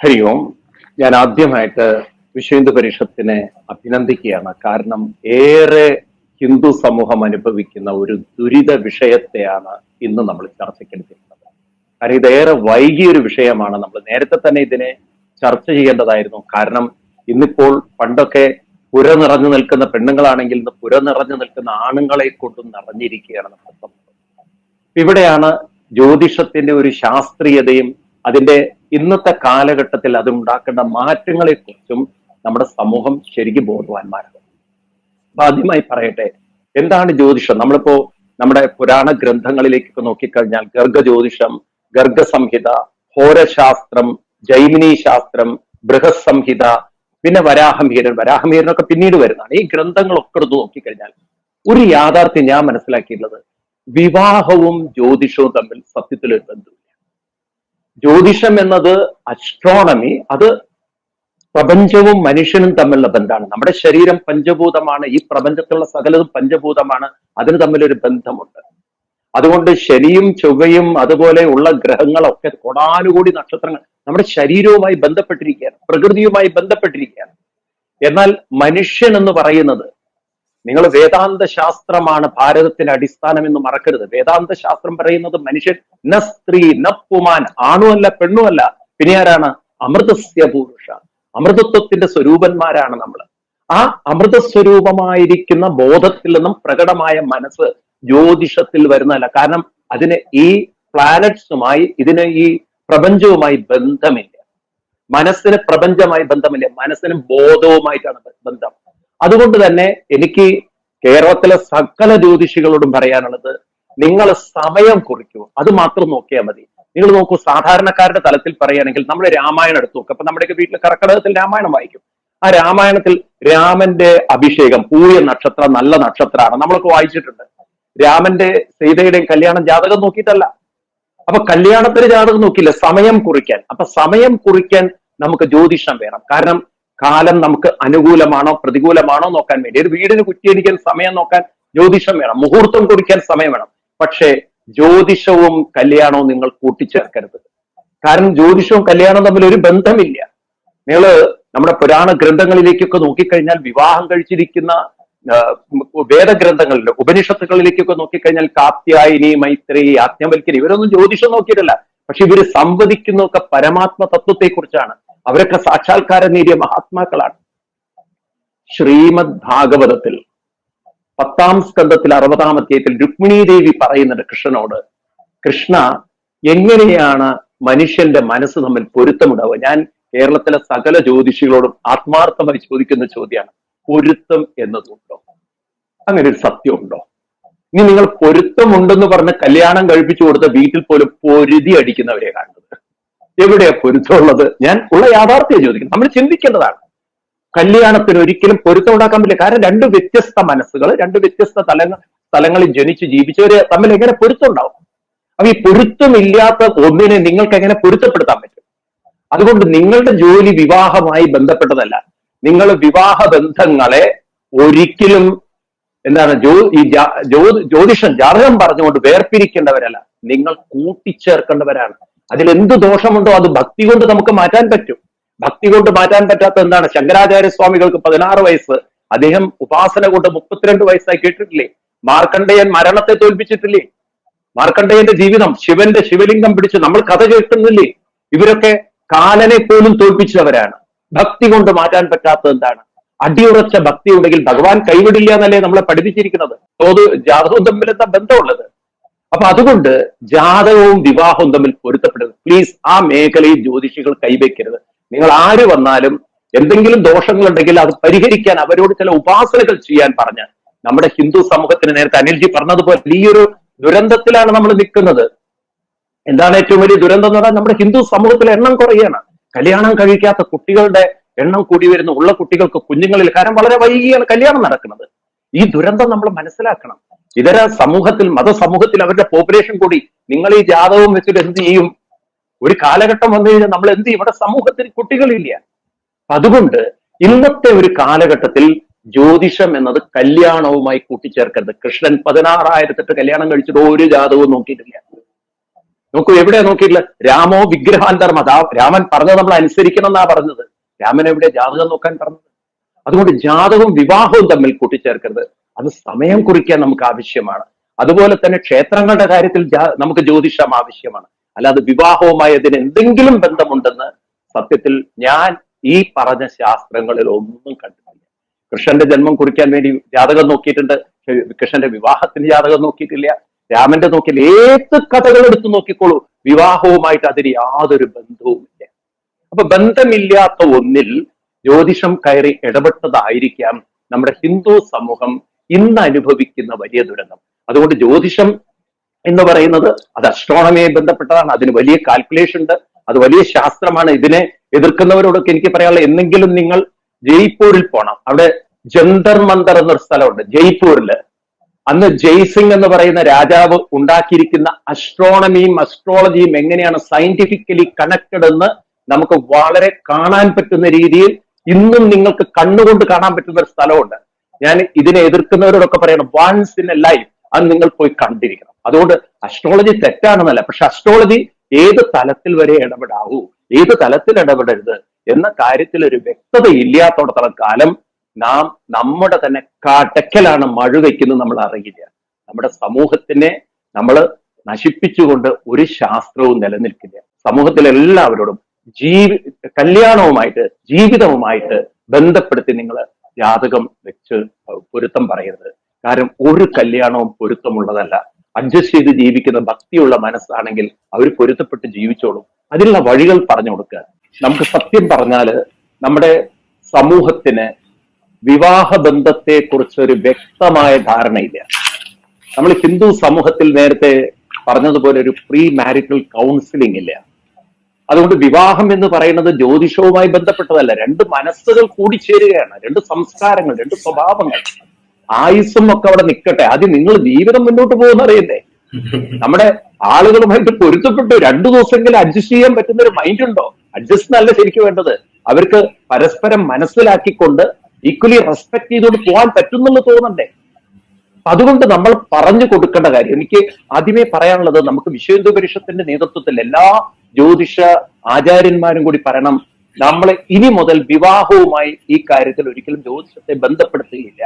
ഹരി ഓം ഞാൻ ആദ്യമായിട്ട് വിശ്വ ഹിന്ദു പരിഷത്തിനെ അഭിനന്ദിക്കുകയാണ്. കാരണം ഏറെ ഹിന്ദു സമൂഹം അനുഭവിക്കുന്ന ഒരു ദുരിത വിഷയത്തെയാണ് ഇന്ന് നമ്മൾ ചർച്ചയ്ക്കെടുത്തിരിക്കുന്നത് കാരണം ഇതേറെ വൈകിയൊരു വിഷയമാണ് നമ്മൾ നേരത്തെ തന്നെ ഇതിനെ ചർച്ച ചെയ്യേണ്ടതായിരുന്നു. കാരണം ഇന്നിപ്പോൾ പണ്ടൊക്കെ പുര നിറഞ്ഞു നിൽക്കുന്ന പെണ്ണുങ്ങളാണെങ്കിൽ ഇന്ന് പുര നിറഞ്ഞു നിൽക്കുന്ന ആണുങ്ങളെ കൊണ്ടും നിറഞ്ഞിരിക്കുകയാണ് നമ്മുടെ സമൂഹം ഇവിടെയാണ് ജ്യോതിഷത്തിന്റെ ഒരു ശാസ്ത്രീയതയും അതിന്റെ ഇന്നത്തെ കാലഘട്ടത്തിൽ അതുണ്ടാക്കേണ്ട മാറ്റങ്ങളെ കുറിച്ചും നമ്മുടെ സമൂഹം ശരിക്കും ബോധവാന്മാരാണ്. അപ്പൊ ആദ്യമായി പറയട്ടെ എന്താണ് ജ്യോതിഷം? നമ്മളിപ്പോ നമ്മുടെ പുരാണ ഗ്രന്ഥങ്ങളിലേക്കൊക്കെ നോക്കിക്കഴിഞ്ഞാൽ ഗർഗ ജ്യോതിഷം ഗർഗസംഹിത ഹോരശാസ്ത്രം ജൈമിനി ശാസ്ത്രം ബൃഹസംഹിത പിന്നെ വരാഹമീരൻ. വരാഹമീരനൊക്കെ പിന്നീട് വരുന്നതാണ്. ഈ ഗ്രന്ഥങ്ങളൊക്കെ എടുത്ത് നോക്കിക്കഴിഞ്ഞാൽ ഒരു യാഥാർത്ഥ്യം ഞാൻ മനസ്സിലാക്കിയിട്ടുള്ളത് വിവാഹവും ജ്യോതിഷവും തമ്മിൽ സത്യത്തിൽ ഒരു ബന്ധമില്ല. ജ്യോതിഷം എന്നത് അസ്ട്രോണമി അത് പ്രപഞ്ചവും മനുഷ്യനും തമ്മിലുള്ള ബന്ധമാണ്. നമ്മുടെ ശരീരം പഞ്ചഭൂതമാണ്. ഈ പ്രപഞ്ചത്തിലുള്ള സകലതും പഞ്ചഭൂതമാണ്. അതിന് തമ്മിലൊരു ബന്ധമുണ്ട്. അതുകൊണ്ട് ശനിയും ചൊവ്വയും അതുപോലെ ഉള്ള ഗ്രഹങ്ങളൊക്കെ കൊടാനുകൂടി നക്ഷത്രങ്ങൾ നമ്മുടെ ശരീരവുമായി ബന്ധപ്പെട്ടിരിക്കുകയാണ്. പ്രകൃതിയുമായി ബന്ധപ്പെട്ടിരിക്കുകയാണ്. എന്നാൽ മനുഷ്യൻ എന്ന് പറയുന്നത് നിങ്ങൾ വേദാന്ത ശാസ്ത്രമാണ് ഭാരതത്തിന്റെ അടിസ്ഥാനം എന്ന് മറക്കരുത്. വേദാന്ത ശാസ്ത്രം പറയുന്നത് മനുഷ്യൻ ന സ്ത്രീ ന പുമാൻ ആണുമല്ല പെണ്ണുമല്ല. പിന്നെ ആരാണ്? അമൃതസ്യ പുരുഷ അമൃതത്വത്തിന്റെ സ്വരൂപന്മാരാണ് നമ്മൾ ആ അമൃത സ്വരൂപമായിരിക്കുന്ന ബോധത്തിൽ നിന്നും പ്രകടമായ മനസ്സ് ജ്യോതിഷത്തിൽ വരുന്നതല്ല. കാരണം അതിന് ഈ പ്ലാനറ്റ്സുമായി ഇതിന് ഈ പ്രപഞ്ചവുമായി ബന്ധമില്ല. മനസ്സിന് പ്രപഞ്ചമായി ബന്ധമില്ല. മനസ്സിന് ബോധവുമായിട്ടാണ് ബന്ധം. അതുകൊണ്ട് തന്നെ എനിക്ക് കേരളത്തിലെ സകല ജ്യോതിഷികളോടും പറയാനുള്ളത് നിങ്ങൾ സമയം കുറിക്കൂ. അത് മാത്രം നോക്കിയാൽ മതി. നിങ്ങൾ നോക്കൂ സാധാരണക്കാരുടെ തലത്തിൽ പറയുകയാണെങ്കിൽ നമ്മൾ രാമായണം എടുത്തു നോക്കും. അപ്പൊ നമ്മുടെയൊക്കെ വീട്ടിൽ കർക്കടകത്തിൽ രാമായണം വായിക്കും. ആ രാമായണത്തിൽ രാമന്റെ അഭിഷേകം പൂയ നക്ഷത്രം നല്ല നക്ഷത്രമാണ്. നമ്മളൊക്കെ വായിച്ചിട്ടുണ്ട്. രാമന്റെ സീതയുടെയും കല്യാണം ജാതകം നോക്കിയിട്ടല്ല. അപ്പൊ കല്യാണത്തിന് ജാതകം നോക്കില്ല സമയം കുറിക്കാൻ. അപ്പൊ സമയം കുറിക്കാൻ നമുക്ക് ജ്യോതിഷം വേണം. കാരണം കാലം നമുക്ക് അനുകൂലമാണോ പ്രതികൂലമാണോ നോക്കാൻ വേണ്ടി. ഒരു വീടിന് കുറ്റിയടിക്കാൻ സമയം നോക്കാൻ ജ്യോതിഷം വേണം മുഹൂർത്തം കുറിക്കാൻ സമയം വേണം. പക്ഷേ ജ്യോതിഷവും കല്യാണവും നിങ്ങൾ കൂട്ടിച്ചേർക്കരുത്. കാരണം ജ്യോതിഷവും കല്യാണവും തമ്മിൽ ഒരു ബന്ധമില്ല. നിങ്ങൾ നമ്മുടെ പുരാണ ഗ്രന്ഥങ്ങളിലേക്കൊക്കെ നോക്കിക്കഴിഞ്ഞാൽ വിവാഹം കഴിച്ചിരിക്കുന്ന വേദഗ്രന്ഥങ്ങളിൽ ഉപനിഷത്തുകളിലേക്കൊക്കെ നോക്കിക്കഴിഞ്ഞാൽ കാത്യായനി മൈത്രി ആജ്ഞവൽക്കരി ഇവരൊന്നും ജ്യോതിഷം നോക്കിയിട്ടില്ല. പക്ഷെ ഇവർ സംവദിക്കുന്നതൊക്കെ പരമാത്മ തത്വത്തെ കുറിച്ചാണ് അവരൊക്കെ സാക്ഷാത്കാരം നേടിയ മഹാത്മാക്കളാണ്. ശ്രീമദ് ഭാഗവതത്തിൽ പത്താം സ്കന്ധത്തിൽ അറുപതാം അധ്യായത്തിൽ രുക്മിണി ദേവി പറയുന്നുണ്ട് കൃഷ്ണനോട് കൃഷ്ണ എങ്ങനെയാണ് മനുഷ്യന്റെ മനസ്സ് തമ്മിൽ പൊരുത്തമുണ്ടാവുക? ഞാൻ കേരളത്തിലെ സകല ജ്യോതിഷികളോടും ആത്മാർത്ഥമായി ചോദിക്കുന്ന ചോദ്യമാണ് പൊരുത്തം എന്നതുണ്ടോ? അങ്ങനെ ഒരു സത്യമുണ്ടോ? ഇനി നിങ്ങൾ പൊരുത്തമുണ്ടെന്ന് പറഞ്ഞ് കല്യാണം കഴിപ്പിച്ചു കൊടുത്ത വീട്ടിൽ പോലും പൊരുതി അടിക്കുന്നവരെ കാണുന്നത്. എവിടെയാ പൊരുത്തമുള്ളത്? ഞാൻ ഉള്ള യാഥാർത്ഥ്യം ചോദിക്കുന്നു. നമ്മൾ ചിന്തിക്കേണ്ടതാണ്. കല്യാണത്തിന് ഒരിക്കലും പൊരുത്തം ഉണ്ടാക്കാൻ പറ്റില്ല. കാരണം രണ്ട് വ്യത്യസ്ത മനസ്സുകൾ രണ്ട് വ്യത്യസ്ത തലങ്ങൾ സ്ഥലങ്ങളിൽ ജനിച്ച് ജീവിച്ചവര് തമ്മിൽ എങ്ങനെ പൊരുത്തം ഉണ്ടാവും? അപ്പൊ ഈ പൊരുത്തമില്ലാത്ത ഒന്നിനെ നിങ്ങൾക്ക് എങ്ങനെ പൊരുത്തപ്പെടുത്താൻ പറ്റും? അതുകൊണ്ട് നിങ്ങളുടെ ജോലി വിവാഹമായി ബന്ധപ്പെട്ടതല്ല. നിങ്ങൾ വിവാഹ ബന്ധങ്ങളെ ഒരിക്കലും എന്താണ് ജോ ഈ ജ്യോതിഷം ജാതകം പറഞ്ഞുകൊണ്ട് വേർപിരിക്കേണ്ടവരല്ല. നിങ്ങൾ കൂട്ടിച്ചേർക്കേണ്ടവരാണ്. അതിൽ എന്ത് ദോഷമുണ്ടോ അത് ഭക്തി കൊണ്ട് നമുക്ക് മാറ്റാൻ പറ്റും. ഭക്തി കൊണ്ട് മാറ്റാൻ പറ്റാത്ത എന്താണ്? ശങ്കരാചാര്യ സ്വാമികൾക്ക് പതിനാറ് വയസ്സ്. അദ്ദേഹം ഉപാസന കൊണ്ട് മുപ്പത്തിരണ്ട് വയസ്സായി കേട്ടിട്ടില്ലേ? മരണത്തെ തോൽപ്പിച്ചിട്ടില്ലേ? മാർക്കണ്ഡേയന്റെ ജീവിതം ശിവന്റെ ശിവലിംഗം പിടിച്ച് നമ്മൾ കഥ കേൾക്കുന്നില്ലേ? ഇവരൊക്കെ കാലനെ പോലും തോൽപ്പിച്ചവരാണ്. ഭക്തി കൊണ്ട് മാറ്റാൻ പറ്റാത്ത എന്താണ്? അടിയുറച്ച ഭക്തി ഉണ്ടെങ്കിൽ ഭഗവാൻ കൈവിടില്ല എന്നല്ലേ നമ്മളെ പഠിപ്പിച്ചിരിക്കുന്നത്? തോത് തമ്മിലെന്താ തമ്മിൽ ബന്ധമുള്ളത്? അപ്പൊ അതുകൊണ്ട് ജാതകവും വിവാഹവും തമ്മിൽ പൊരുത്തപ്പെടരുത് പ്ലീസ് ആ മേഖലയിൽ ജ്യോതിഷികൾ കൈവയ്ക്കരുത്. നിങ്ങൾ ആര് വന്നാലും എന്തെങ്കിലും ദോഷങ്ങളുണ്ടെങ്കിൽ അത് പരിഹരിക്കാൻ അവരോട് ചില ഉപാസനകൾ ചെയ്യാൻ പറഞ്ഞ നമ്മുടെ ഹിന്ദു സമൂഹത്തിന് നേരത്തെ അനിൽജി പറഞ്ഞതുപോലെ ഈ ഒരു ദുരന്തത്തിലാണ് നമ്മൾ നിൽക്കുന്നത്. എന്താണ് ഏറ്റവും വലിയ ദുരന്തം എന്ന് പറഞ്ഞാൽ നമ്മുടെ ഹിന്ദു സമൂഹത്തിലെ എണ്ണം കുറയാണ്. കല്യാണം കഴിക്കാത്ത കുട്ടികളുടെ എണ്ണം കൂടി വരുന്ന. ഉള്ള കുട്ടികൾക്ക് കുഞ്ഞുങ്ങളിൽ കാരണം വളരെ വൈകിയാണ് കല്യാണം നടക്കുന്നത്. ഈ ദുരന്തം നമ്മൾ മനസ്സിലാക്കണം. ഇതര സമൂഹത്തിൽ മതസമൂഹത്തിൽ അവരുടെ പോപ്പുലേഷൻ കൂടി നിങ്ങൾ ഈ ജാതകവും വെച്ചിട്ട് എന്ത് ചെയ്യും? ഒരു കാലഘട്ടം വന്നു കഴിഞ്ഞാൽ നമ്മൾ എന്ത് ഇവിടെ സമൂഹത്തിൽ കുട്ടികളില്ല. അതുകൊണ്ട് ഇന്നത്തെ ഒരു കാലഘട്ടത്തിൽ ജ്യോതിഷം എന്നത് കല്യാണവുമായി കൂട്ടിച്ചേർക്കരുത്. കൃഷ്ണൻ പതിനാറായിരത്തെട്ട് കല്യാണം കഴിച്ചിട്ട് ഒരു ജാതവും നോക്കിയിട്ടില്ല. നോക്കൂ എവിടെ നോക്കിയിട്ടില്ല രാമോ വിഗ്രഹാന്തർ അതാ രാമൻ പറഞ്ഞത് നമ്മൾ അനുസരിക്കണം എന്നാ പറഞ്ഞത്. രാമൻ എവിടെ ജാതകം നോക്കാൻ പറഞ്ഞത്? അതുകൊണ്ട് ജാതകവും വിവാഹവും തമ്മിൽ കൂട്ടിച്ചേർക്കരുത്. അത് സമയം കുറിക്കാൻ നമുക്ക് ആവശ്യമാണ്. അതുപോലെ തന്നെ ക്ഷേത്രങ്ങളുടെ കാര്യത്തിൽ നമുക്ക് ജ്യോതിഷം ആവശ്യമാണ്. അല്ലാതെ വിവാഹവുമായി അതിന് എന്തെങ്കിലും ബന്ധമുണ്ടെന്ന് സത്യത്തിൽ ഞാൻ ഈ പറഞ്ഞ ശാസ്ത്രങ്ങളിൽ ഒന്നും കണ്ടില്ല കൃഷ്ണന്റെ ജന്മം കുറിക്കാൻ വേണ്ടി ജാതകം നോക്കിയിട്ടുണ്ട്. കൃഷ്ണന്റെ വിവാഹത്തിന് ജാതകം നോക്കിയിട്ടില്ല. രാമന്റെ നോക്കിയാൽ ഏത് കഥകൾ എടുത്ത് നോക്കിക്കോളൂ. വിവാഹവുമായിട്ട് അതിന് യാതൊരു ബന്ധവുമില്ല അപ്പൊ ബന്ധമില്ലാത്ത ഒന്നിൽ ജ്യോതിഷം കയറി ഇടപെട്ടതായിരിക്കാം നമ്മുടെ ഹിന്ദു സമൂഹം ഇന്ന് അനുഭവിക്കുന്ന വലിയ ദുരന്തം. അതുകൊണ്ട് ജ്യോതിഷം എന്ന് പറയുന്നത് അത് അസ്ട്രോണമിയെ ബന്ധപ്പെട്ടതാണ്. അതിന് വലിയ കാൽക്കുലേഷൻ ഉണ്ട്. അത് വലിയ ശാസ്ത്രമാണ്. ഇതിനെ എതിർക്കുന്നവരോടൊക്കെ എനിക്ക് പറയാനുള്ള എന്നെങ്കിലും നിങ്ങൾ ജയ്പൂരിൽ പോണം. അവിടെ ജന്തർ മന്ദർ എന്നൊരു സ്ഥലമുണ്ട് ജയ്പൂരിൽ അന്ന് ജയ്സിംഗ് എന്ന് പറയുന്ന രാജാവ് ഉണ്ടാക്കിയിരിക്കുന്ന അസ്ട്രോണമിയും അസ്ട്രോളജിയും എങ്ങനെയാണ് സയന്റിഫിക്കലി കണക്റ്റഡ് എന്ന് നമുക്ക് വളരെ കാണാൻ പറ്റുന്ന രീതിയിൽ ഇന്നും നിങ്ങൾക്ക് കണ്ണുകൊണ്ട് കാണാൻ പറ്റുന്ന ഒരു സ്ഥലമുണ്ട്. ഞാൻ ഇതിനെ എതിർക്കുന്നവരോടൊക്കെ പറയണം വൺസ് ഇൻ എ ലൈഫ് അത് നിങ്ങൾ പോയി കണ്ടിരിക്കണം. അതുകൊണ്ട് അസ്ട്രോളജി തെറ്റാണെന്നല്ല പക്ഷെ അസ്ട്രോളജി ഏത് തലത്തിൽ വരെ ഇടപെടാവൂ ഏത് തലത്തിൽ ഇടപെടരുത് എന്ന കാര്യത്തിൽ ഒരു വ്യക്തത ഇല്ലാത്തോടത്തോളം കാലം നാം നമ്മുടെ തന്നെ കാട്ടക്കലാണ് മഴ വയ്ക്കുന്നത് നമ്മൾ അറിയില്ല നമ്മുടെ സമൂഹത്തിനെ നമ്മൾ നശിപ്പിച്ചുകൊണ്ട് ഒരു ശാസ്ത്രവും നിലനിൽക്കില്ല. സമൂഹത്തിലെല്ലാവരോടും ജീവി കല്യാണവുമായിട്ട് ജീവിതവുമായിട്ട് ബന്ധപ്പെടുത്തി നിങ്ങൾ ജാതകം വെച്ച് പൊരുത്തം പറയരുത്. കാരണം ഒരു കല്യാണവും പൊരുത്തമുള്ളതല്ല. അഡ്ജസ്റ്റ് ചെയ്ത് ജീവിക്കുന്ന ഭക്തിയുള്ള മനസ്സാണെങ്കിൽ അവർ പൊരുത്തപ്പെട്ട് ജീവിച്ചോളും. അതിനുള്ള വഴികൾ പറഞ്ഞു കൊടുക്കുക. നമുക്ക് സത്യം പറഞ്ഞാൽ നമ്മുടെ സമൂഹത്തിന് വിവാഹ ബന്ധത്തെ കുറിച്ച് ഒരു വ്യക്തമായ ധാരണയില്ല. നമ്മൾ ഹിന്ദു സമൂഹത്തിൽ നേരത്തെ പറഞ്ഞതുപോലെ ഒരു പ്രീ മാരിറ്റൽ കൗൺസിലിംഗ് ഇല്ല. അതുകൊണ്ട് വിവാഹം എന്ന് പറയുന്നത് ജ്യോതിഷവുമായി ബന്ധപ്പെട്ടതല്ല. രണ്ട് മനസ്സുകൾ കൂടിച്ചേരുകയാണ് രണ്ട് സംസ്കാരങ്ങൾ രണ്ട് സ്വഭാവങ്ങൾ. ആയുസ്സും ഒക്കെ അവിടെ നിൽക്കട്ടെ. ആദ്യം നിങ്ങൾ ജീവിതം മുന്നോട്ട് പോകുന്ന അറിയണ്ടേ നമ്മുടെ ആളുകളുമായിട്ട് പൊരുത്തപ്പെട്ടു. രണ്ടു ദിവസമെങ്കിലും അഡ്ജസ്റ്റ് ചെയ്യാൻ പറ്റുന്ന ഒരു മൈൻഡ് ഉണ്ടോ? അഡ്ജസ്റ്റ് നല്ല ശരിക്കും വേണ്ടത്. അവർക്ക് പരസ്പരം മനസ്സിലാക്കിക്കൊണ്ട് ഈക്വലി റെസ്പെക്ട് ചെയ്തുകൊണ്ട് പോകാൻ പറ്റുന്നുള്ളൂ തോന്നണ്ടേ? അതുകൊണ്ട് നമ്മൾ പറഞ്ഞു കൊടുക്കേണ്ട കാര്യം എനിക്ക് ആദ്യമേ പറയാനുള്ളത് നമുക്ക് വിശ്വഹിന്ദു പരിഷത്തിന്റെ നേതൃത്വത്തിൽ എല്ലാ ജ്യോതിഷ ആചാര്യന്മാരും കൂടി പറയണം. നമ്മളെ ഇനി മുതൽ വിവാഹവുമായി ഈ കാര്യത്തിൽ ഒരിക്കലും ജ്യോതിഷത്തെ ബന്ധപ്പെടുത്തുകയില്ല.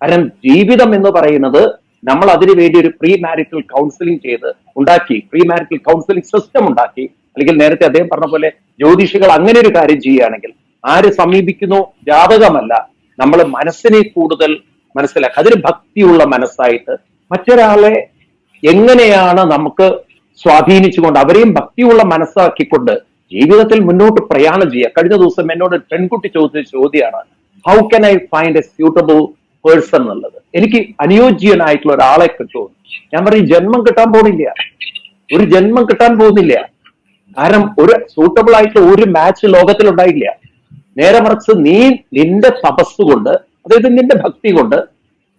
കാരണം ജീവിതം എന്ന് പറയുന്നത് നമ്മൾ അതിനു വേണ്ടി ഒരു പ്രീ മാരിറ്റൽ കൗൺസിലിംഗ് ചെയ്ത് ഉണ്ടാക്കി പ്രീ മാരിറ്റൽ കൗൺസിലിംഗ് സിസ്റ്റം ഉണ്ടാക്കി. അല്ലെങ്കിൽ നേരത്തെ അദ്ദേഹം പറഞ്ഞ പോലെ ജ്യോതിഷികൾ അങ്ങനെ ഒരു കാര്യം ചെയ്യുകയാണെങ്കിൽ ആര് സമീപിക്കുന്നു? ജാതകമല്ല. നമ്മൾ മനസ്സിനെ കൂടുതൽ മനസ്സിലാക്കുക അതിന് ഭക്തിയുള്ള മനസ്സായിട്ട് മറ്റൊരാളെ എങ്ങനെയാണ് നമുക്ക് സ്വാധീനിച്ചുകൊണ്ട് അവരെയും ഭക്തിയുള്ള മനസ്സാക്കിക്കൊണ്ട് ജീവിതത്തിൽ മുന്നോട്ട് പ്രയാണം ചെയ്യുക. കഴിഞ്ഞ ദിവസം എന്നോട് പെൺകുട്ടി ചോദിച്ച ചോദ്യമാണ് how can I find a suitable person എന്നുള്ളത്. എനിക്ക് അനുയോജ്യനായിട്ടുള്ള ഒരാളെ കിട്ടുമോ ഞാൻ പറയും ജന്മം കിട്ടാൻ പോകുന്നില്ല. ഒരു ജന്മം കിട്ടാൻ പോകുന്നില്ല. കാരണം ഒരു സൂട്ടബിൾ ആയിട്ടുള്ള ഒരു മാച്ച് ലോകത്തിൽ ഉണ്ടായില്ല നേരെ മറിച്ച് നീ നിന്റെ തപസ് കൊണ്ട് അതായത് നിന്റെ ഭക്തി കൊണ്ട്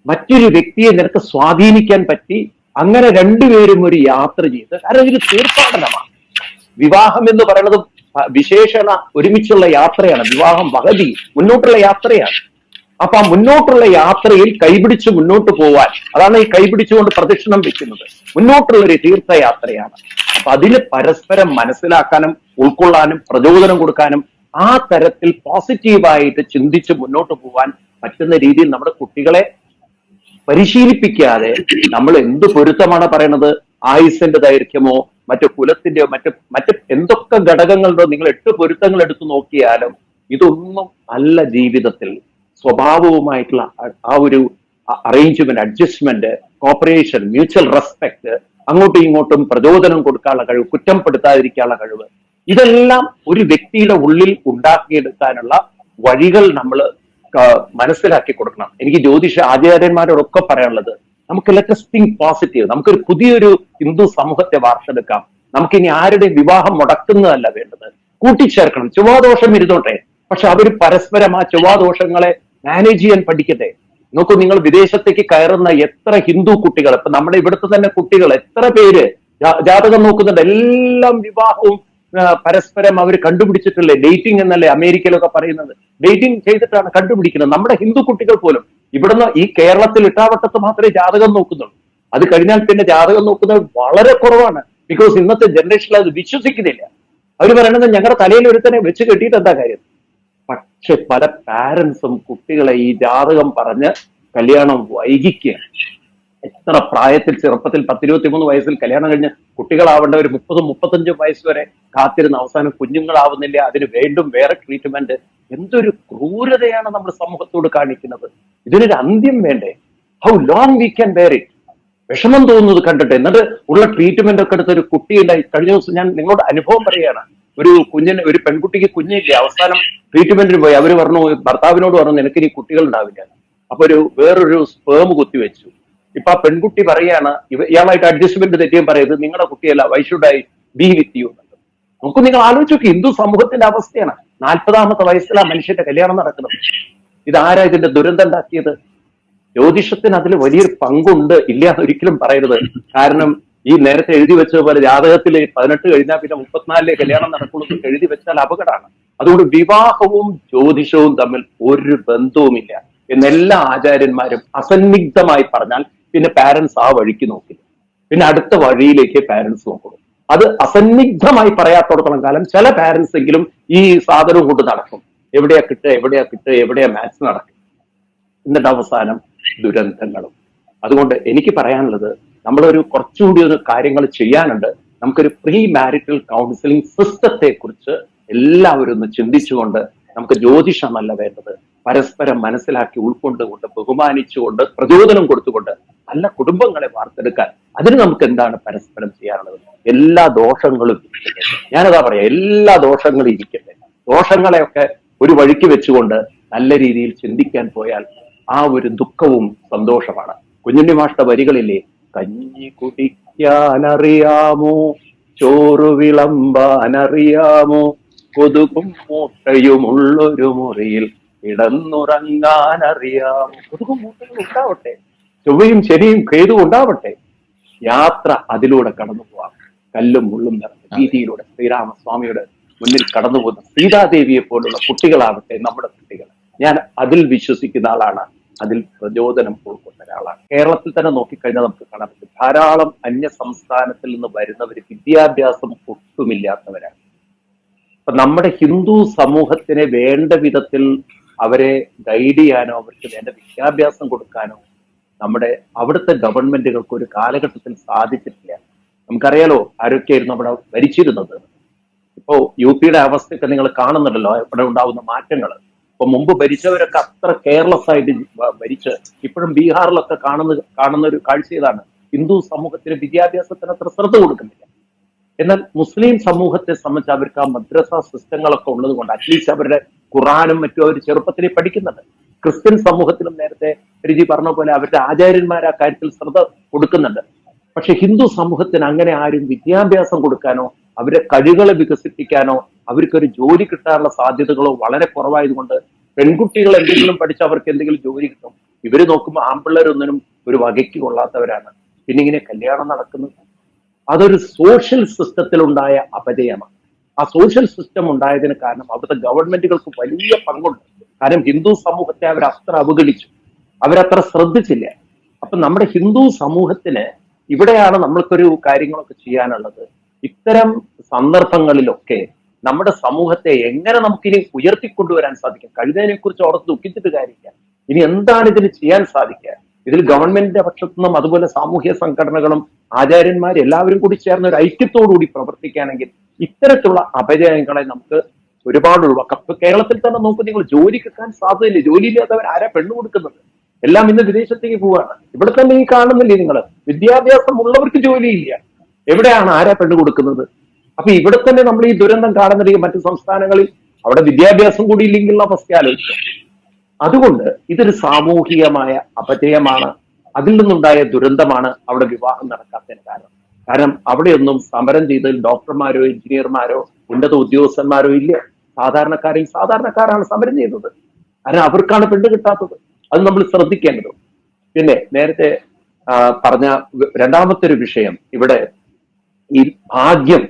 മറ്റൊരു വ്യക്തിയെ നിനക്ക് സ്വാധീനിക്കാൻ പറ്റി അങ്ങനെ രണ്ടുപേരും ഒരു യാത്ര ചെയ്ത് കാരണം ഇതൊരു തീർത്ഥാടനമാണ് വിവാഹം എന്ന് പറയുന്നത് വിശേഷണ ഒരുമിച്ചുള്ള യാത്രയാണ്. വിവാഹം വഹതി മുന്നോട്ടുള്ള യാത്രയാണ്. അപ്പൊ ആ മുന്നോട്ടുള്ള യാത്രയിൽ കൈപിടിച്ച് മുന്നോട്ട് പോവാൻ അതാണ് ഈ കൈപിടിച്ചുകൊണ്ട് പ്രദക്ഷിണം വെക്കുന്നത്. മുന്നോട്ടുള്ള ഒരു തീർത്ഥയാത്രയാണ്. അപ്പൊ അതിൽ പരസ്പരം മനസ്സിലാക്കാനും ഉൾക്കൊള്ളാനും പ്രചോദനം കൊടുക്കാനും ആ തരത്തിൽ പോസിറ്റീവായിട്ട് ചിന്തിച്ച് മുന്നോട്ട് പോകാൻ പറ്റുന്ന രീതിയിൽ നമ്മുടെ കുട്ടികളെ പരിശീലിപ്പിക്കാതെ നമ്മൾ എന്ത് പൊരുത്തമാണ് പറയണത്? ആയുസിന്റെ ദൈർഘ്യമോ മറ്റു കുലത്തിന്റെയോ മറ്റ് മറ്റ് എന്തൊക്കെ ഘടകങ്ങളുണ്ടോ നിങ്ങൾ എട്ട് പൊരുത്തങ്ങൾ എടുത്തു നോക്കിയാലും ഇതൊന്നും അല്ല ജീവിതത്തിൽ സ്വഭാവവുമായിട്ടുള്ള ആ ഒരു arrangement adjustment cooperation mutual respect അങ്ങോട്ടും ഇങ്ങോട്ടും പ്രചോദനം കൊടുക്കാനുള്ള കഴിവ് കുറ്റം പെടുത്താതിരിക്കാനുള്ള കഴിവ് ഇതെല്ലാം ഒരു വ്യക്തിയുടെ ഉള്ളിൽ ഉണ്ടാക്കിയെടുക്കാനുള്ള വഴികൾ നമ്മൾ മനസ്സിലാക്കി കൊടുക്കണം. എനിക്ക് ജ്യോതിഷ ആചാര്യന്മാരോടൊക്കെ പറയാനുള്ളത് നമുക്ക് ലെറ്റസ് തിങ്ക് പോസിറ്റീവ് നമുക്കൊരു പുതിയൊരു ഹിന്ദു സമൂഹത്തെ വാർത്തെടുക്കാം. നമുക്കിനി ആരുടെ വിവാഹം മുടക്കുന്നതല്ല വേണ്ടത്. കൂട്ടിച്ചേർക്കണം. ചൊവ്വാദോഷം ഇരുന്നോട്ടെ. പക്ഷെ അവർ പരസ്പരം ആ ചൊവ്വാദോഷങ്ങളെ മാനേജ് ചെയ്യാൻ പഠിക്കട്ടെ. നോക്കൂ നിങ്ങൾ വിദേശത്തേക്ക് കയറുന്ന എത്ര ഹിന്ദു കുട്ടികൾ ഇപ്പൊ നമ്മുടെ ഇവിടുത്തെ തന്നെ കുട്ടികൾ എത്ര പേര് ജാതകം നോക്കുന്നുണ്ട്. എല്ലാം വിവാഹവും പരസ്പരം അവർ കണ്ടുപിടിച്ചിട്ടില്ലേ ഡേറ്റിംഗ് എന്നല്ലേ അമേരിക്കയിലൊക്കെ പറയുന്നത്. ഡേറ്റിംഗ് ചെയ്തിട്ടാണ് കണ്ടുപിടിക്കുന്നത്. നമ്മുടെ ഹിന്ദു കുട്ടികൾ പോലും ഇവിടുന്ന് ഈ കേരളത്തിൽ ഇട്ടാവട്ടത്ത് മാത്രമേ ജാതകം നോക്കുന്നുള്ളൂ. അത് കഴിഞ്ഞാൽ പിന്നെ ജാതകം നോക്കുന്നത് വളരെ കുറവാണ്. ബിക്കോസ് ഇന്നത്തെ ജനറേഷനിൽ അത് വിശ്വസിക്കുന്നില്ല. അവർ പറയണത് ഞങ്ങളുടെ തലയിൽ ഒരുത്തനെ വെച്ച് കെട്ടിയിട്ട് എന്താ കാര്യം? പക്ഷെ പല പാരൻസും കുട്ടികളെ ഈ ജാതകം പറഞ്ഞ് കല്യാണം വൈകിക്കുകയാണ്. എത്ര പ്രായത്തിൽ ചെറുപ്പത്തിൽ പത്തിരുപത്തി മൂന്ന് വയസ്സിൽ കല്യാണം കഴിഞ്ഞ് കുട്ടികളാവേണ്ട ഒരു മുപ്പതും മുപ്പത്തഞ്ചും വയസ്സ് വരെ കാത്തിരുന്ന അവസാനം കുഞ്ഞുങ്ങളാവുന്നില്ല അതിന് വീണ്ടും വേറെ ട്രീറ്റ്മെന്റ് എന്തൊരു ക്രൂരതയാണ് നമ്മൾ സമൂഹത്തോട് കാണിക്കുന്നത്. ഇതിനൊരു അന്ത്യം വേണ്ടേ? How long we can bear it വിഷമം തോന്നുന്നത് കണ്ടിട്ട്. എന്നിട്ട് ഉള്ള ട്രീറ്റ്മെന്റ് ഒക്കെ എടുത്ത് ഒരു കുട്ടിയുണ്ടായി. കഴിഞ്ഞ ദിവസം ഞാൻ നിങ്ങളോട് അനുഭവം പറയുകയാണ്. ഒരു കുഞ്ഞിന് ഒരു പെൺകുട്ടിക്ക് കുഞ്ഞില്ലേ? അവസാനം ട്രീറ്റ്മെന്റിന് പോയി. അവർ പറഞ്ഞു ഭർത്താവിനോട് പറഞ്ഞു നിനക്ക് ഇനി കുട്ടികൾ ഉണ്ടാവില്ല അപ്പൊ ഒരു വേറൊരു സ്പേം കുത്തിവെച്ചു ഇപ്പൊ ആ പെൺകുട്ടി പറയാണ് ഇയാളായിട്ട് അഡ്ജസ്റ്റ്മെന്റ് തെറ്റിയും പറയുന്നത് നിങ്ങളുടെ കുട്ടിയല്ല why should I be with you നമുക്ക് നിങ്ങൾ ആലോചിച്ച് നോക്കി ഹിന്ദു സമൂഹത്തിന്റെ അവസ്ഥയാണ്. നാൽപ്പതാമത്തെ വയസ്സിലാണ് മനുഷ്യന്റെ കല്യാണം നടക്കുന്നത്. ഇതാരാ ഇതിന്റെ ദുരന്തം ഉണ്ടാക്കിയത്? ജ്യോതിഷത്തിന് അതിൽ വലിയൊരു പങ്കുണ്ട് ഇല്ല എന്ന് ഒരിക്കലും പറയരുത്. കാരണം ഈ നേരത്തെ എഴുതി വെച്ചതുപോലെ ജാതകത്തിൽ പതിനെട്ട് കഴിഞ്ഞാൽ പിന്നെ മുപ്പത്തിനാലിലെ കല്യാണം നടക്കുള്ളൂ എഴുതി വെച്ചാൽ അപകടമാണ്. അതുകൊണ്ട് വിവാഹവും ജ്യോതിഷവും തമ്മിൽ ഒരു ബന്ധവുമില്ല. എന്നെല്ലാ ആചാര്യന്മാരും അസന്നിഗ്ധമായി പറഞ്ഞാൽ പിന്നെ പാരൻസ് ആ വഴിക്ക് നോക്കില്ല പിന്നെ അടുത്ത വഴിയിലേക്ക് പാരൻസ് നോക്കുള്ളൂ അത് അസന്നിഗ്ധമായി പറയാത്തോടത്തോളം കാലം ചില പാരൻസ് എങ്കിലും ഈ സാധനം കൊണ്ട് നടക്കും. എവിടെയാ കിട്ടുക എവിടെയാ കിട്ടുക എവിടെയാ മാത്സ് നടക്കും എന്നിട്ട് അവസാനം ദുരന്തങ്ങളും. അതുകൊണ്ട് എനിക്ക് പറയാനുള്ളത് നമ്മളൊരു കുറച്ചുകൂടി ഒരു കാര്യങ്ങൾ ചെയ്യാനുണ്ട്. നമുക്കൊരു പ്രീ മാരിറ്റൽ കൗൺസിലിംഗ് സിസ്റ്റത്തെ കുറിച്ച് എല്ലാവരും ഒന്ന് ചിന്തിച്ചുകൊണ്ട് നമുക്ക് ജ്യോതിഷമല്ല വേണ്ടത്. പരസ്പരം മനസ്സിലാക്കി ഉൾക്കൊണ്ടുകൊണ്ട് ബഹുമാനിച്ചുകൊണ്ട് പ്രചോദനം കൊടുത്തുകൊണ്ട് നല്ല കുടുംബങ്ങളെ വാർത്തെടുക്കാൻ അതിന് നമുക്ക് എന്താണ് പരസ്പരം ചെയ്യാനുള്ളത്? എല്ലാ ദോഷങ്ങളും ഞാനതാ പറയാം എല്ലാ ദോഷങ്ങളും ഇരിക്കട്ടെ. ദോഷങ്ങളെയൊക്കെ ഒരു വഴിക്ക് വെച്ചുകൊണ്ട് നല്ല രീതിയിൽ ചിന്തിക്കാൻ പോയാൽ ആ ഒരു ദുഃഖവും സന്തോഷമാണ്. കുഞ്ഞുണ്ണി മാഷ്ട വരികളില്ലേ കഞ്ഞി കുടിക്കാനറിയാമോ? ചോറ് വിളമ്പാനറിയാമോ? കൊതുകും മൂട്ടയുമുള്ളൊരു മുറിയിൽ കിടന്നുറങ്ങാനറിയാമോ? കൊതുകും മൂട്ടയും ഉണ്ടാവട്ടെ ചൊവ്വയും ശരിയും കേതുകൊണ്ടാവട്ടെ യാത്ര അതിലൂടെ കടന്നു പോവാം. കല്ലും മുള്ളും നിറഞ്ഞ രീതിയിലൂടെ ശ്രീരാമസ്വാമിയുടെ മുന്നിൽ കടന്നു പോകുന്ന സീതാദേവിയെ പോലുള്ള കുട്ടികളാവട്ടെ നമ്മുടെ കുട്ടികൾ. ഞാൻ അതിൽ വിശ്വസിക്കുന്ന ആളാണ്. അതിൽ പ്രചോദനം ഉൾക്കൊണ്ട ഒരാളാണ്. കേരളത്തിൽ തന്നെ നോക്കിക്കഴിഞ്ഞാൽ നമുക്ക് കാണാൻ പറ്റും. ധാരാളം അന്യ സംസ്ഥാനത്തിൽ നിന്ന് വരുന്നവർ വിദ്യാഭ്യാസം ഒട്ടുമില്ലാത്തവരാണ്. അപ്പൊ നമ്മുടെ ഹിന്ദു സമൂഹത്തിനെ വേണ്ട വിധത്തിൽ അവരെ ഗൈഡ് ചെയ്യാനോ അവർക്ക് വേണ്ട വിദ്യാഭ്യാസം കൊടുക്കാനോ നമ്മുടെ അവിടുത്തെ ഗവൺമെന്റുകൾക്ക് ഒരു കാലഘട്ടത്തിൽ സാധിച്ചിട്ടില്ല. നമുക്കറിയാലോ ആരൊക്കെയായിരുന്നു അവിടെ ഭരിച്ചിരുന്നത്? ഇപ്പോ യു പിയുടെ അവസ്ഥയൊക്കെ നിങ്ങൾ കാണുന്നുണ്ടല്ലോ ഇവിടെ ഉണ്ടാവുന്ന മാറ്റങ്ങൾ. ഇപ്പൊ മുമ്പ് ഭരിച്ചവരൊക്കെ അത്ര കെയർലെസ് ആയിട്ട് ഭരിച്ച് ഇപ്പോഴും ബീഹാറിലൊക്കെ കാണുന്ന കാണുന്ന ഒരു കാഴ്ച ഇതാണ്. ഹിന്ദു സമൂഹത്തിന് വിദ്യാഭ്യാസത്തിന് അത്ര ശ്രദ്ധ കൊടുക്കുന്നില്ല. എന്നാൽ മുസ്ലിം സമൂഹത്തെ സംബന്ധിച്ച് അവർക്ക് ആ മദ്രസ സിസ്റ്റങ്ങളൊക്കെ ഉള്ളത് കൊണ്ട് അറ്റ്ലീസ്റ്റ് അവരുടെ ഖുറാനും മറ്റും അവർ ചെറുപ്പത്തിലേ പഠിക്കുന്നുണ്ട്. ക്രിസ്ത്യൻ സമൂഹത്തിലും നേരത്തെ രുചി പറഞ്ഞ പോലെ അവരുടെ ആചാര്യന്മാർ ആ കാര്യത്തിൽ ശ്രദ്ധ കൊടുക്കുന്നുണ്ട്. പക്ഷെ ഹിന്ദു സമൂഹത്തിന് അങ്ങനെ ആരും വിദ്യാഭ്യാസം കൊടുക്കാനോ അവരെ കഴിവുകളെ വികസിപ്പിക്കാനോ അവർക്കൊരു ജോലി കിട്ടാനുള്ള സാധ്യതകളോ വളരെ കുറവായതുകൊണ്ട് പെൺകുട്ടികൾ എന്തെങ്കിലും പഠിച്ച് അവർക്ക് എന്തെങ്കിലും ജോലി കിട്ടും. ഇവർ നോക്കുമ്പോൾ ആമ്പിള്ളേരൊന്നിനും ഒരു വകയ്ക്ക് കൊള്ളാത്തവരാണ്. പിന്നെ ഇങ്ങനെ കല്യാണം നടക്കുന്നത് അതൊരു സോഷ്യൽ സിസ്റ്റത്തിൽ ഉണ്ടായ അപജയമാണ്. ആ സോഷ്യൽ സിസ്റ്റം ഉണ്ടായതിന് കാരണം അവിടുത്തെ ഗവൺമെന്റുകൾക്ക് വലിയ പങ്കുണ്ട്. കാരണം ഹിന്ദു സമൂഹത്തെ അവർ അത്ര അവഗണിച്ചു. അവരത്ര ശ്രദ്ധിച്ചില്ല. അപ്പൊ നമ്മുടെ ഹിന്ദു സമൂഹത്തിന് ഇവിടെയാണ് നമ്മൾക്കൊരു കാര്യങ്ങളൊക്കെ ചെയ്യാനുള്ളത്. ഇത്തരം സന്ദർഭങ്ങളിലൊക്കെ നമ്മുടെ സമൂഹത്തെ എങ്ങനെ നമുക്കിനി ഉയർത്തിക്കൊണ്ടുവരാൻ സാധിക്കും? കഴിഞ്ഞതിനെ കുറിച്ച് ഓർത്ത് ദുഃഖിച്ചിട്ട് കാര്യമില്ല. ഇനി എന്താണ് ഇതിന് ചെയ്യാൻ സാധിക്കുക? ഇതിൽ ഗവൺമെന്റിന്റെ പക്ഷത്തു നിന്നും അതുപോലെ സാമൂഹ്യ സംഘടനകളും ആചാര്യന്മാരും എല്ലാവരും കൂടി ചേർന്ന് ഒരു ഐക്യത്തോടുകൂടി പ്രവർത്തിക്കുകയാണെങ്കിൽ ഇത്തരത്തിലുള്ള അപജയങ്ങളെ നമുക്ക് ഒരുപാട് ഒഴിവാക്കാം ഇപ്പൊ കേരളത്തിൽ തന്നെ നോക്ക് നിങ്ങൾ ജോലി കിട്ടാൻ സാധ്യതയില്ല. ജോലിയില്ലാത്തവർ ആരാ പെണ്ണു കൊടുക്കുന്നത്? എല്ലാം ഇന്ന് വിദേശത്തേക്ക് പോവാണ്. ഇവിടെ തന്നെ ഈ കാണുന്നില്ലേ നിങ്ങൾ വിദ്യാഭ്യാസം ഉള്ളവർക്ക് ജോലിയില്ല. എവിടെയാണ് ആരാ പെണ്ണു കൊടുക്കുന്നത്? അപ്പൊ ഇവിടെ തന്നെ നമ്മൾ ഈ ദുരന്തം കാണുന്നില്ലെങ്കിൽ മറ്റു സംസ്ഥാനങ്ങളിൽ അവിടെ വിദ്യാഭ്യാസം കൂടി ഇല്ലെങ്കിൽ അവസ്ഥ ആലോചിക്കും. അതുകൊണ്ട് ഇതൊരു സാമൂഹികമായ അപജയമാണ്. അതിൽ നിന്നുണ്ടായ ദുരന്തമാണ് അവിടെ വിവാഹം നടക്കാത്തതിന് കാരണം. കാരണം അവിടെയൊന്നും സമരം ചെയ്തതിൽ ഡോക്ടർമാരോ എഞ്ചിനീയർമാരോ ഉന്നത ഉദ്യോഗസ്ഥന്മാരോ ഇല്ല. സാധാരണക്കാരെയും സാധാരണക്കാരാണ് സമരം ചെയ്തത്. കാരണം അവർക്കാണ് പെണ്ണ് കിട്ടാത്തത്. അത് നമ്മൾ ശ്രദ്ധിക്കേണ്ടത്. പിന്നെ നേരത്തെ പറഞ്ഞ രണ്ടാമത്തെ ഒരു വിഷയം ഇവിടെ ഈ ഭാഗ്യം.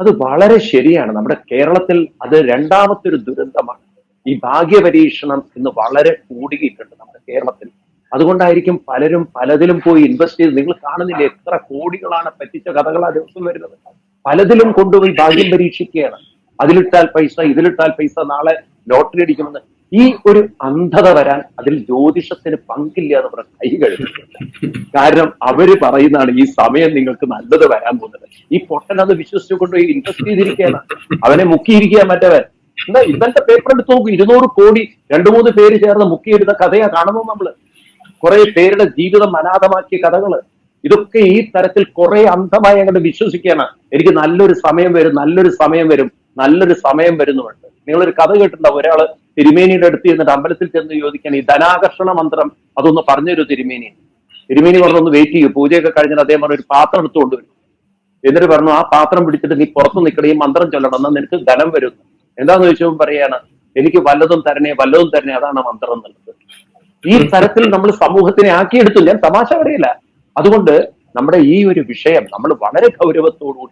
അത് വളരെ ശരിയാണ്. നമ്മുടെ കേരളത്തിൽ അത് രണ്ടാമത്തെ ഒരു ദുരന്തമാണ്. ഈ ഭാഗ്യ പരീക്ഷണം ഇന്ന് വളരെ കൂടിയിട്ടുണ്ട് നമ്മുടെ കേരളത്തിൽ. അതുകൊണ്ടായിരിക്കും പലരും പലതിലും പോയി ഇൻവെസ്റ്റ് ചെയ്ത് നിങ്ങൾ കാണുന്നില്ല എത്ര കോടികളാണ് പറ്റിച്ച കഥകളാ ദിവസം വരുന്നത്. പലതിലും കൊണ്ടുപോയി ഭാഗ്യം പരീക്ഷിക്കുകയാണ്. അതിലിട്ടാൽ പൈസ ഇതിലിട്ടാൽ പൈസ നാളെ ലോട്ടറി അടിക്കുമെന്ന്. ഈ ഒരു അന്ധത വരാൻ അതിൽ ജ്യോതിഷത്തിന് പങ്കില്ല എന്ന് പറഞ്ഞ കൈ കഴുകുന്നുണ്ട് കാരണം അവർ പറയുന്നതാണ് ഈ സമയം നിങ്ങൾക്ക് നല്ലത് വരാൻ പോകുന്നത്. ഈ പൊട്ടൻ അത് വിശ്വസിച്ചു കൊണ്ടുപോയി ഇൻവെസ്റ്റ് ചെയ്തിരിക്കുകയാണ്. അവനെ മുക്കിയിരിക്കുക മറ്റവൻ. എന്താ ഇന്നത്തെ പേപ്പർ എടുത്ത് നോക്കും ഇരുന്നൂറ് കോടി രണ്ടു മൂന്ന് പേര് ചേർന്ന് മുക്കിയെടുത്ത കഥയാ കാണുന്നു നമ്മൾ. കുറെ പേരുടെ ജീവിതം അനാഥമാക്കിയ കഥകൾ. ഇതൊക്കെ ഈ തരത്തിൽ കുറെ അന്ധമായി അങ്ങോട്ട് വിശ്വസിക്കുകയാണ്. എനിക്ക് നല്ലൊരു സമയം വരും നല്ലൊരു സമയം വരും. നല്ലൊരു സമയം വരുന്നുണ്ട് നിങ്ങളൊരു കഥ കേട്ടിട്ടുണ്ടാവും. ഒരാൾ തിരുമേനിയുടെ അടുത്ത് ചെന്നിട്ട് അമ്പലത്തിൽ ചെന്ന് ചോദിക്കാൻ ഈ ധനാകർഷണ മന്ത്രം അതൊന്ന് പറഞ്ഞൊരു തിരുമേനി. തിരുമേനി പറഞ്ഞൊന്ന് വെയിറ്റ് ചെയ്യും. പൂജയൊക്കെ കഴിഞ്ഞാൽ അദ്ദേഹം പറഞ്ഞ ഒരു പാത്രം എടുത്തുകൊണ്ട് വരും എന്നിട്ട് പറഞ്ഞു ആ പാത്രം പിടിച്ചിട്ട് നീ പുറത്ത് നിൽക്കണം ഈ മന്ത്രം ചൊല്ലണം. എന്നാൽ നിനക്ക് ധനം വരും എന്താന്ന് ചോദിച്ചപ്പോൾ പറയാണ് എനിക്ക് വല്ലതും തരണേ വല്ലതും തരണേ അതാണ് മന്ത്രം എന്നുള്ളത്. ഈ തരത്തിൽ നമ്മൾ സമൂഹത്തിനെ ആക്കിയെടുത്തു. ഞാൻ തമാശ പറയില്ല. അതുകൊണ്ട് നമ്മുടെ ഈ ഒരു വിഷയം നമ്മൾ വളരെ ഗൗരവത്തോടു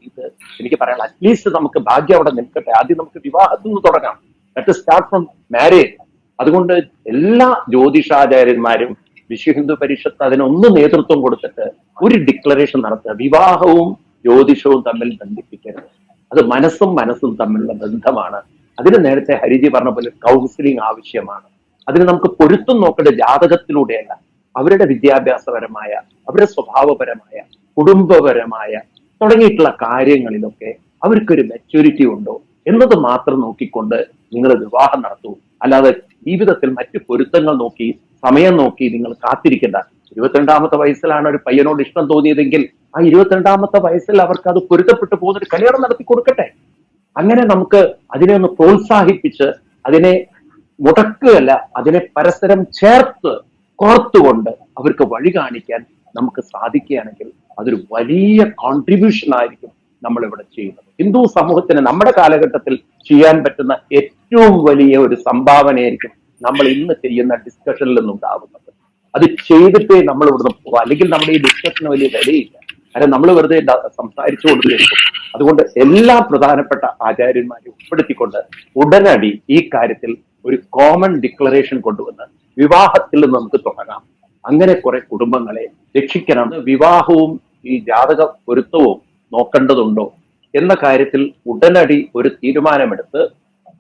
എനിക്ക് പറയാം അറ്റ്ലീസ്റ്റ് നമുക്ക് ഭാഗ്യം അവിടെ നിൽക്കട്ടെ. ആദ്യം നമുക്ക് വിവാഹത്തിൽ നിന്ന് തുടങ്ങാം. ലെറ്റ് സ്റ്റാർട്ട് ഫ്രം മാരേജ് അതുകൊണ്ട് എല്ലാ ജ്യോതിഷാചാര്യന്മാരും വിശ്വ ഹിന്ദു പരിഷത്ത് അതിനൊന്ന് നേതൃത്വം കൊടുത്തിട്ട് ഒരു ഡിക്ലറേഷൻ നടത്തുക. വിവാഹവും ജ്യോതിഷവും തമ്മിൽ ബന്ധിപ്പിക്കരുത്. അത് മനസ്സും മനസ്സും തമ്മിലുള്ള ബന്ധമാണ്. അതിന് നേരത്തെ ഹരിജി പറഞ്ഞ പോലെ കൗൺസിലിംഗ് ആവശ്യമാണ്. അതിന് നമുക്ക് പൊരുത്തം നോക്കേണ്ട ജാതകത്തിലൂടെയല്ല. അവരുടെ വിദ്യാഭ്യാസപരമായ അവരുടെ സ്വഭാവപരമായ കുടുംബപരമായ തുടങ്ങിയിട്ടുള്ള കാര്യങ്ങളിലൊക്കെ അവർക്കൊരു മെച്യൂരിറ്റി ഉണ്ടോ എന്നത് മാത്രം നോക്കിക്കൊണ്ട് നിങ്ങൾ വിവാഹം നടത്തൂ. അല്ലാതെ ജീവിതത്തിൽ മറ്റു പൊരുത്തങ്ങൾ നോക്കി സമയം നോക്കി നിങ്ങൾ കാത്തിരിക്കേണ്ട. ഇരുപത്തിരണ്ടാമത്തെ വയസ്സിലാണ് ഒരു പയ്യനോട് ഇഷ്ടം തോന്നിയതെങ്കിൽ ആ ഇരുപത്തിരണ്ടാമത്തെ വയസ്സിൽ അവർക്ക് അത് പൊരുത്തപ്പെട്ടു പോകുന്ന ഒരു കല്യാണം നടത്തി കൊടുക്കട്ടെ. അങ്ങനെ നമുക്ക് അതിനെ ഒന്ന് പ്രോത്സാഹിപ്പിച്ച് അതിനെ മുടക്കുകയല്ല അതിനെ പരസ്പരം ചേർത്ത് കോർത്തുകൊണ്ട് അവർക്ക് വഴി കാണിക്കാൻ നമുക്ക് സാധിക്കുകയാണെങ്കിൽ അതൊരു വലിയ കോൺട്രിബ്യൂഷൻ ആയിരിക്കും നമ്മൾ ഇവിടെ ചെയ്യുന്നത്. ഹിന്ദു സമൂഹത്തിന് നമ്മുടെ കാലഘട്ടത്തിൽ ചെയ്യാൻ പറ്റുന്ന ഏറ്റവും വലിയ ഒരു സംഭാവനയായിരിക്കും നമ്മൾ ഇന്ന് ചെയ്യുന്ന ഡിസ്കഷനിൽ നിന്നുണ്ടാകുന്നത് അത് ചെയ്തിട്ടേ നമ്മൾ ഇവിടുന്ന് പോകാം അല്ലെങ്കിൽ നമ്മുടെ ഈ ഡിസ്കഷന് വലിയ വിലയില്ല. കാരണം നമ്മൾ വെറുതെ സംസാരിച്ചു കൊണ്ടിരിക്കും. അതുകൊണ്ട് എല്ലാ പ്രധാനപ്പെട്ട ആചാര്യന്മാരെ ഉൾപ്പെടുത്തിക്കൊണ്ട് ഉടനടി ഈ കാര്യത്തിൽ ഒരു കോമൺ ഡിക്ലറേഷൻ കൊണ്ടുവന്ന് വിവാഹത്തിൽ നമുക്ക് തുടങ്ങാം. അങ്ങനെ കുറെ കുടുംബങ്ങളെ രക്ഷിക്കണം. വിവാഹവും ഈ ജാതക പൊരുത്തവും നോക്കേണ്ടതുണ്ടോ എന്ന കാര്യത്തിൽ ഉടനടി ഒരു തീരുമാനമെടുത്ത്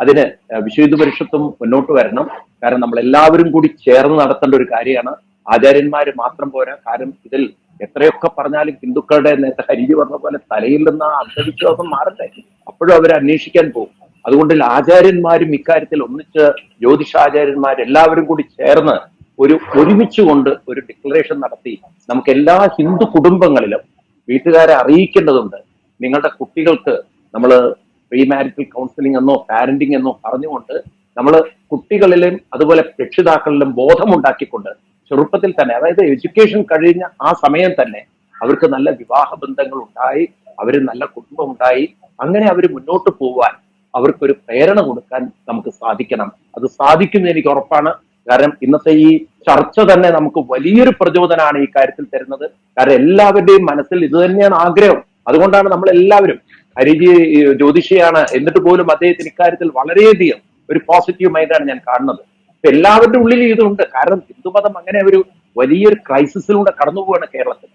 അതിന് വിശുദ്ധ പരിഷത്തും മുന്നോട്ട് വരണം. കാരണം നമ്മൾ എല്ലാവരും കൂടി ചേർന്ന് നടത്തേണ്ട ഒരു കാര്യമാണ്. ആചാര്യന്മാര് മാത്രം പോരാ. കാരണം ഇതിൽ എത്രയൊക്കെ പറഞ്ഞാലും ഹിന്ദുക്കളുടെ നേരത്തെ ഹരിജി പറഞ്ഞ പോലെ തലയിൽ നിന്ന് അന്ധവിശ്വാസം മാറട്ടെ. അപ്പോഴും അവർ അന്വേഷിക്കാൻ പോകും. അതുകൊണ്ട് ആചാര്യന്മാരും ഇക്കാര്യത്തിൽ ഒന്നിച്ച് ജ്യോതിഷാചാര്യന്മാരെല്ലാവരും കൂടി ചേർന്ന് ഒരു ഒരുമിച്ച് കൊണ്ട് ഒരു ഡിക്ലറേഷൻ നടത്തി. നമുക്ക് എല്ലാ ഹിന്ദു കുടുംബങ്ങളിലും വീട്ടുകാരെ അറിയിക്കേണ്ടതുണ്ട്. നിങ്ങളുടെ കുട്ടികൾക്ക് നമ്മൾ പ്രീ മാരിറ്റൽ കൗൺസിലിംഗ് എന്നോ പാരന്റിംഗ് എന്നോ പറഞ്ഞുകൊണ്ട് നമ്മൾ കുട്ടികളിലും അതുപോലെ രക്ഷിതാക്കളിലും ബോധമുണ്ടാക്കിക്കൊണ്ട് ചെറുപ്പത്തിൽ തന്നെ അതായത് എഡ്യൂക്കേഷൻ കഴിഞ്ഞ ആ സമയം തന്നെ അവർക്ക് നല്ല വിവാഹ ബന്ധങ്ങൾ ഉണ്ടായി അവർ നല്ല കുടുംബം ഉണ്ടായി അങ്ങനെ അവർ മുന്നോട്ട് പോവാൻ അവർക്കൊരു പ്രേരണ കൊടുക്കാൻ നമുക്ക് സാധിക്കണം. അത് സാധിക്കുന്ന എനിക്ക് ഉറപ്പാണ്. കാരണം ഇന്നത്തെ ഈ ചർച്ച തന്നെ നമുക്ക് വലിയൊരു പ്രചോദനമാണ് ഈ കാര്യത്തിൽ തരുന്നത്. കാരണം എല്ലാവരുടെയും മനസ്സിൽ ഇത് തന്നെയാണ് ആഗ്രഹം. അതുകൊണ്ടാണ് നമ്മൾ എല്ലാവരും ഹരിജി ജ്യോതിഷിയാണ് എന്നിട്ട് പോലും അദ്ദേഹത്തിന് ഇക്കാര്യത്തിൽ വളരെയധികം ഒരു പോസിറ്റീവ് മൈൻഡാണ് ഞാൻ കാണുന്നത്. അപ്പൊ എല്ലാവരുടെ ഉള്ളിൽ ഇതുണ്ട്. കാരണം ഹിന്ദുമതം അങ്ങനെ ഒരു വലിയൊരു ക്രൈസിസിലൂടെ കടന്നു പോവാണ് കേരളത്തിൽ.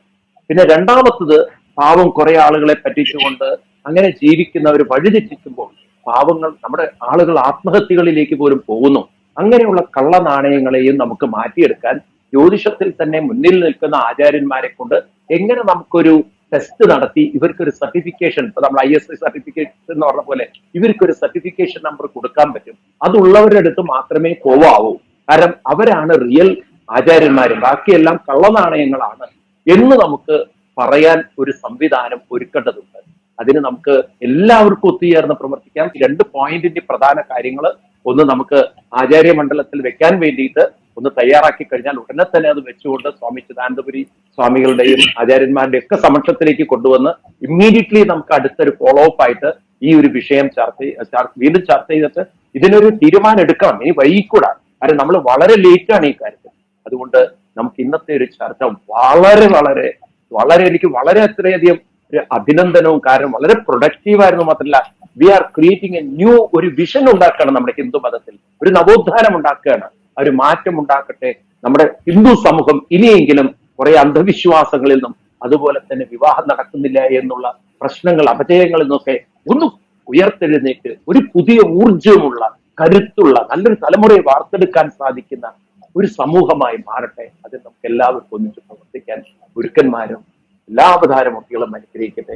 പിന്നെ രണ്ടാമത്തത് പാവം കുറെ ആളുകളെ പറ്റിച്ചുകൊണ്ട് അങ്ങനെ ജീവിക്കുന്നവർ വഴിതെറ്റിക്കുമ്പോൾ പാവങ്ങൾ നമ്മുടെ ആളുകൾ ആത്മഹത്യകളിലേക്ക് പോലും പോകുന്നു. അങ്ങനെയുള്ള കള്ള നാണയങ്ങളെയും നമുക്ക് മാറ്റിയെടുക്കാൻ ജ്യോതിഷത്തിൽ തന്നെ മുന്നിൽ നിൽക്കുന്ന ആചാര്യന്മാരെ കൊണ്ട് എങ്ങനെ നമുക്കൊരു ടെസ്റ്റ് നടത്തി ഇവർക്കൊരു സർട്ടിഫിക്കേഷൻ ഇപ്പൊ നമ്മൾ ഐ എസ് ഐ സർട്ടിഫിക്കേഷൻ എന്ന് പറഞ്ഞ പോലെ ഇവർക്കൊരു സർട്ടിഫിക്കേഷൻ നമ്പർ കൊടുക്കാൻ പറ്റും. അതുള്ളവരുടെ അടുത്ത് മാത്രമേ പോവാവൂ. കാരണം അവരാണ് റിയൽ ആചാര്യന്മാരും. ബാക്കിയെല്ലാം കള്ള നാണയങ്ങളാണ് എന്ന് നമുക്ക് പറയാൻ ഒരു സംവിധാനം ഒരുക്കേണ്ടതുണ്ട്. അതിന് നമുക്ക് എല്ലാവർക്കും ഒത്തുചേർന്ന് പ്രവർത്തിക്കാം. രണ്ട് പോയിന്റിന്റെ പ്രധാന കാര്യങ്ങൾ ഒന്ന് നമുക്ക് ആചാര്യ മണ്ഡലത്തിൽ വെക്കാൻ വേണ്ടിയിട്ട് ഒന്ന് തയ്യാറാക്കി കഴിഞ്ഞാൽ ഉടനെ തന്നെ അത് വെച്ചുകൊണ്ട് സ്വാമി ചിദാനന്ദപുരി സ്വാമികളുടെയും ആചാര്യന്മാരുടെ ഒക്കെ സമക്ഷത്തിലേക്ക് കൊണ്ടുവന്ന് ഇമ്മീഡിയറ്റ്ലി നമുക്ക് അടുത്തൊരു ഫോളോ അപ്പ് ആയിട്ട് ഈ ഒരു വിഷയം ചർച്ച വീണ്ടും ചർച്ച ചെയ്തിട്ട് ഇതിനൊരു തീരുമാനം എടുക്കണം. ഇനി വൈകൂടാ. കാരണം നമ്മൾ വളരെ ലേറ്റ് ആണ് ഈ കാര്യത്തിൽ. അതുകൊണ്ട് നമുക്ക് ഇന്നത്തെ ഒരു ചർച്ച വളരെ വളരെ വളരെ എനിക്ക് വളരെ അത്രയധികം അഭിനന്ദനവും കാരണം വളരെ പ്രൊഡക്റ്റീവ് ആയിരുന്നു മാത്രമല്ല we are creating a new ഒരു വിഷൻ ഉണ്ടാക്കുകയാണ് നമ്മുടെ ഹിന്ദു മതത്തിൽ. ഒരു നവോത്ഥാനം ഉണ്ടാക്കുകയാണ്. ഒരു മാറ്റം ഉണ്ടാക്കട്ടെ നമ്മുടെ ഹിന്ദു സമൂഹം ഇനിയെങ്കിലും കുറെ അന്ധവിശ്വാസങ്ങളിൽ നിന്നും അതുപോലെ തന്നെ വിവാഹം നടക്കുന്നില്ല എന്നുള്ള പ്രശ്നങ്ങൾ അപജയങ്ങളിൽ നിന്നൊക്കെ ഒന്ന് ഉയർത്തെഴുന്നേറ്റ് ഒരു പുതിയ ഊർജമുള്ള കരുത്തുള്ള നല്ലൊരു തലമുറയെ വാർത്തെടുക്കാൻ സാധിക്കുന്ന ഒരു സമൂഹമായി മാറട്ടെ. അത് നമുക്ക് എല്ലാവർക്കും ഒന്നിച്ച് പ്രവർത്തിക്കാൻ ഗുരുക്കന്മാരും എല്ലാ അവതാരമൂർത്തികളും അനുഗ്രഹിക്കട്ടെ.